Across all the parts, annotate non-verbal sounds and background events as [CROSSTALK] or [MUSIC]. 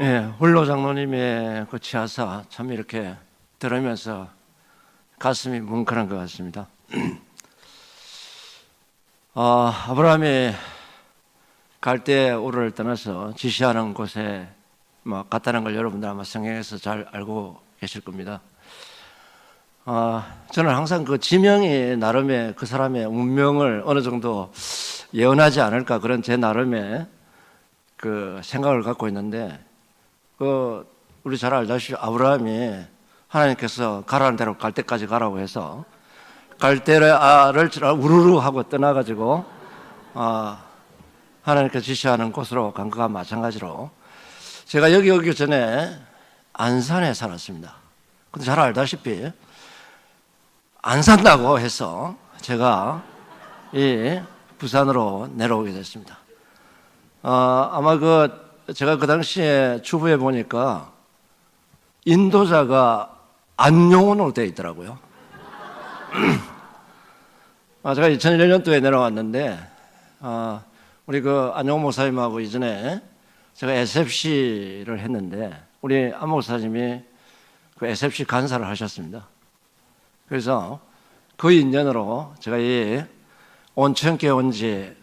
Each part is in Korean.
예, 홀로 장로님의 그 치하사 참 이렇게 들으면서 가슴이 뭉클한 것 같습니다. [CLEARS THROAT] 어, 아브라함이 갈대 우르를 떠나서 지시하는 곳에 뭐 갔다는 걸 여러분들 아마 성경에서 잘 알고 계실 겁니다. 어, 저는 항상 그 지명이 나름의 그 사람의 운명을 어느 정도 예언하지 않을까 그런 제 나름의 그 생각을 갖고 있는데 그 우리 잘 알다시피 아브라함이 하나님께서 가라는 대로 갈 때까지 가라고 해서 갈대를 우르르 하고 떠나가지고 아 하나님께서 지시하는 곳으로 간 것과 마찬가지로 제가 여기 오기 전에 안산에 살았습니다. 근데 잘 알다시피 안 산다고 해서 제가 이 부산으로 내려오게 됐습니다. 어, 아마 그 제가 그 당시에 주부에 보니까 인도자가 안용원으로 되어 있더라고요. [CLEARS THROAT] 아, 제가 2001년도에 내려왔는데 아, 우리 그 안용 목사님하고 이전에 제가 SFC를 했는데 우리 안 목사님이 그 SFC 간사를 하셨습니다. 그래서 그 인연으로 제가 이 온천교회 온 지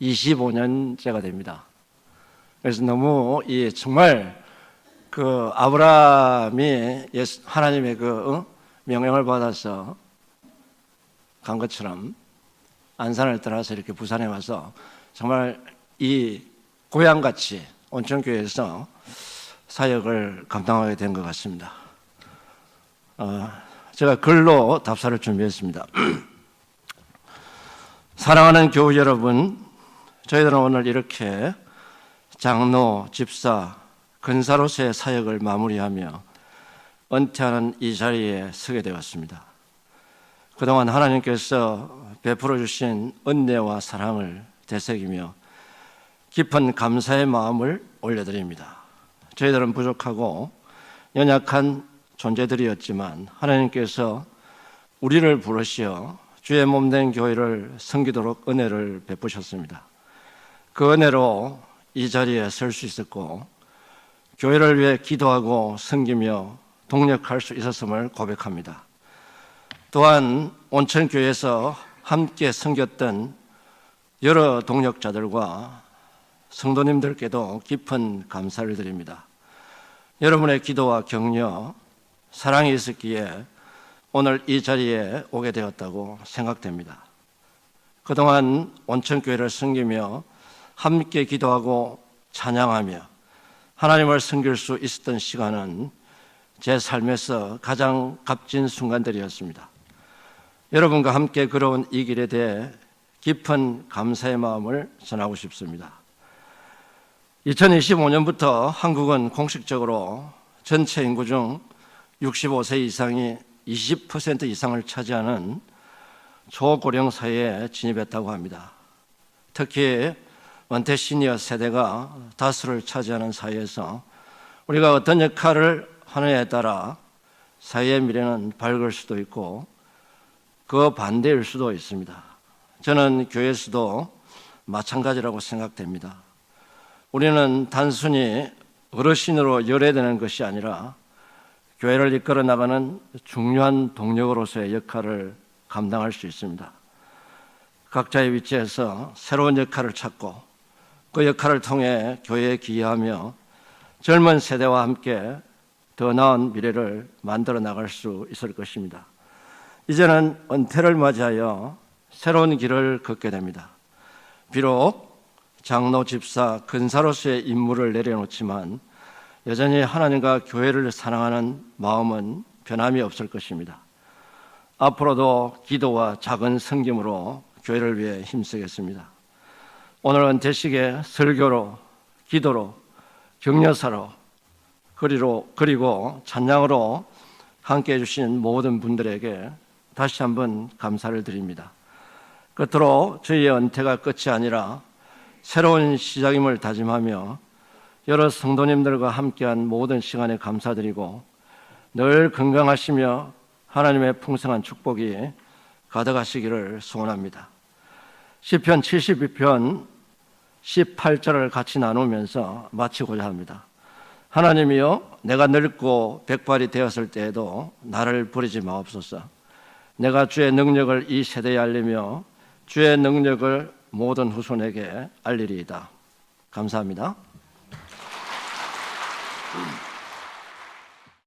25년째가 됩니다. 그래서 너무 이 정말 그 아브라함이 하나님의 그 어? 명령을 받아서 간 것처럼 안산을 떠나서 이렇게 부산에 와서 정말 이 고향같이 온천교회에서 사역을 감당하게 된 것 같습니다. 어, 제가 글로 답사를 준비했습니다. [CLEARS THROAT] 사랑하는 교우 여러분, 저희들은 오늘 이렇게 장로, 집사, 근사로서의 사역을 마무리하며 은퇴하는 이 자리에 서게 되었습니다. 그동안 하나님께서 베풀어 주신 은혜와 사랑을 되새기며 깊은 감사의 마음을 올려드립니다. 저희들은 부족하고 연약한 존재들이었지만 하나님께서 우리를 부르시어 주의 몸 된 교회를 섬기도록 은혜를 베푸셨습니다. 그 은혜로 이 자리에 설 수 있었고 교회를 위해 기도하고 섬기며 동력할 수 있었음을 고백합니다. 또한 온천교회에서 함께 섬겼던 여러 동력자들과 성도님들께도 깊은 감사를 드립니다. 여러분의 기도와 격려, 사랑이 있었기에 오늘 이 자리에 오게 되었다고 생각됩니다. 그동안 온천교회를 섬기며 함께 기도하고 찬양하며 하나님을 섬길 수 있었던 시간은 제 삶에서 가장 값진 순간들이었습니다. 여러분과 함께 걸어온 이 길에 대해 깊은 감사의 마음을 전하고 싶습니다. 2025년부터 한국은 공식적으로 전체 인구 중 65세 이상이 20% 이상을 차지하는 초고령 사회에 진입했다고 합니다. 특히 시니어 세대가 다수를 차지하는 사회에서 우리가 어떤 역할을 하느냐에 따라 사회의 미래는 밝을 수도 있고 그 반대일 수도 있습니다. 저는 교회에서도 마찬가지라고 생각됩니다. 우리는 단순히 어르신으로 열애되는 것이 아니라 교회를 이끌어 나가는 중요한 동력으로서의 역할을 감당할 수 있습니다. 각자의 위치에서 새로운 역할을 찾고 그 역할을 통해 교회에 기여하며 젊은 세대와 함께 더 나은 미래를 만들어 나갈 수 있을 것입니다. 이제는 은퇴를 맞이하여 새로운 길을 걷게 됩니다. 비록 장로, 집사, 근사로서의 임무를 내려놓지만 여전히 하나님과 교회를 사랑하는 마음은 변함이 없을 것입니다. 앞으로도 기도와 작은 성김으로 교회를 위해 힘쓰겠습니다. 오늘 은퇴식에 설교로, 기도로, 격려사로, 그리로, 그리고 찬양으로 함께 해주신 모든 분들에게 다시 한번 감사를 드립니다. 끝으로 저희의 은퇴가 끝이 아니라 새로운 시작임을 다짐하며 여러 성도님들과 함께한 모든 시간에 감사드리고 늘 건강하시며 하나님의 풍성한 축복이 가득하시기를 소원합니다. 시편 72편 18절을 같이 나누면서 마치고자 합니다. 하나님이여 내가 늙고 백발이 되었을 때에도 나를 버리지 마옵소서. 내가 주의 능력을 이 세대에 알리며 주의 능력을 모든 후손에게 알리리이다. 감사합니다.